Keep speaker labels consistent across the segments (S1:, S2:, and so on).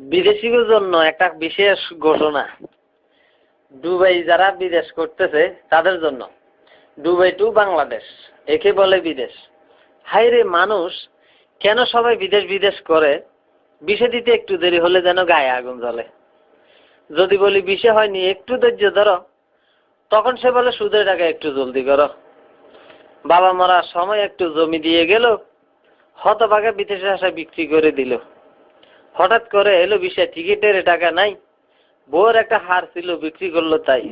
S1: বিদেশিদের জন্য একটা বিশেষ ঘোষণা। দুবাই যারা বিদেশ করতেছে, তাদের জন্য। দুবাই টু বাংলাদেশ, একে বলে বিদেশ। হাইরে মানুষ, কেন সবাই বিদেশ বিদেশ করে? বিষে দিতে একটু দেরি হলে যেন গায়ে আগুন জ্বলে। যদি বলি বিষে হয়নি, একটু ধৈর্য ধরো। তখন সে বলে, সুদের টাকা একটু জলদি করো। বাবা মরার সময় একটু জমি দিয়ে গেল, হতভাগে বিদেশে আসা বিক্রি করে দিল। হঠাৎ করে এলো বিষয়, টিকিটের টাকা নাই বউর একটা হার ছিল, বিক্রি করল তাই।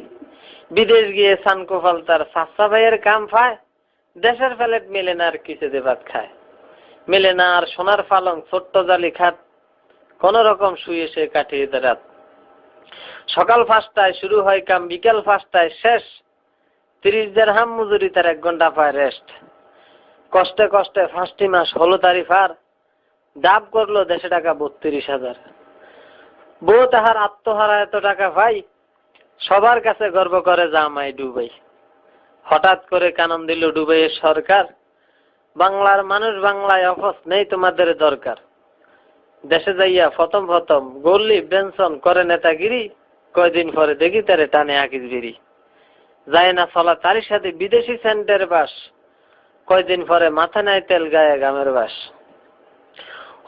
S1: বিদেশ গিয়ে সানকোফাল তার সাসা ভাইয়ের কাম পায় দেশের প্যালেট মেলে না আর কিছুতে ভাত খায়। মেলে না আর সোনার পালং, ছোট্ট জালি খাত কোন রকম শুয়ে সে কাটিয়ে দেয় রাত। সকাল পাঁচটায় শুরু হয় কাম, বিকাল পাঁচটায় শেষ। তিরিশ দের হাম মজুরি তার এক ঘণ্টা পায় রেস্ট কষ্টে কষ্টে পাঁচটি মাস হলো তারি ফার ডাব করল দেশে টাকা, বত্রিশ হাজার। বউ তাহার আত্মহারা এত টাকা ভাই, সবার কাছে গর্ব করে জামাই ডুবাই। হঠাৎ করে কানন দিল ডুবাইয়ের সরকার, বাংলার মানুষ বাংলায় অফস নেই তোমাদের দরকার। দেশে যাইয়া প্রথম প্রথম গল্লি বেনসন করে নেতাগিরি, কয়দিন পরে দেখি তারে টানে আকিস বিড়ি। যায় না চলা তারই সাথে বিদেশি সেন্টের বাস, কয়দিন পরে মাথা নাই তেল গায়ে গামের বাস।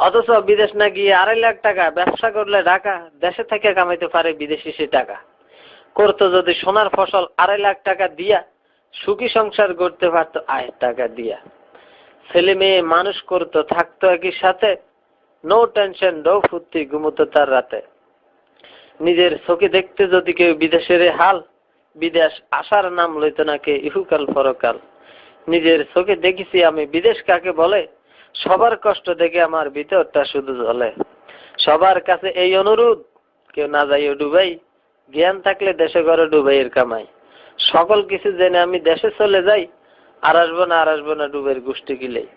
S1: অথচ বিদেশ না গিয়ে আড়াই লাখ টাকা ব্যবসা করলে ঢাকা দেশে থেকে কামাইতে পারে বিদেশি সে টাকা। করতো যদি সোনার ফসল আড়াই লাখ টাকা দিয়া, সুখী সংসার করতে পারতো আয়ের টাকা দিয়া। ছেলে মেয়ে মানুষ করতো, থাকতো একই সাথে নো টেনশন নো ফুর্তি, ঘুমতো তার রাতে। নিজের চোখে দেখতে যদি কেউ বিদেশের হাল, বিদেশ আসার নাম লইত না কে, ইহুকাল পরকাল। নিজের চোখে দেখেছি আমি বিদেশ কাকে বলে? সবার কষ্ট দেখে আমার ভিতরটা শুধু জ্বলে। সবার কাছে এই অনুরোধ, কেউ না যাইও ডুবাই, জ্ঞান থাকলে দেশে ঘরে ডুবাইয়ের কামাই। সকল কিছু জেনে আমি দেশে চলে যাই, আর আসব না, আর আসব না ডুবের গোষ্ঠী গিলেই।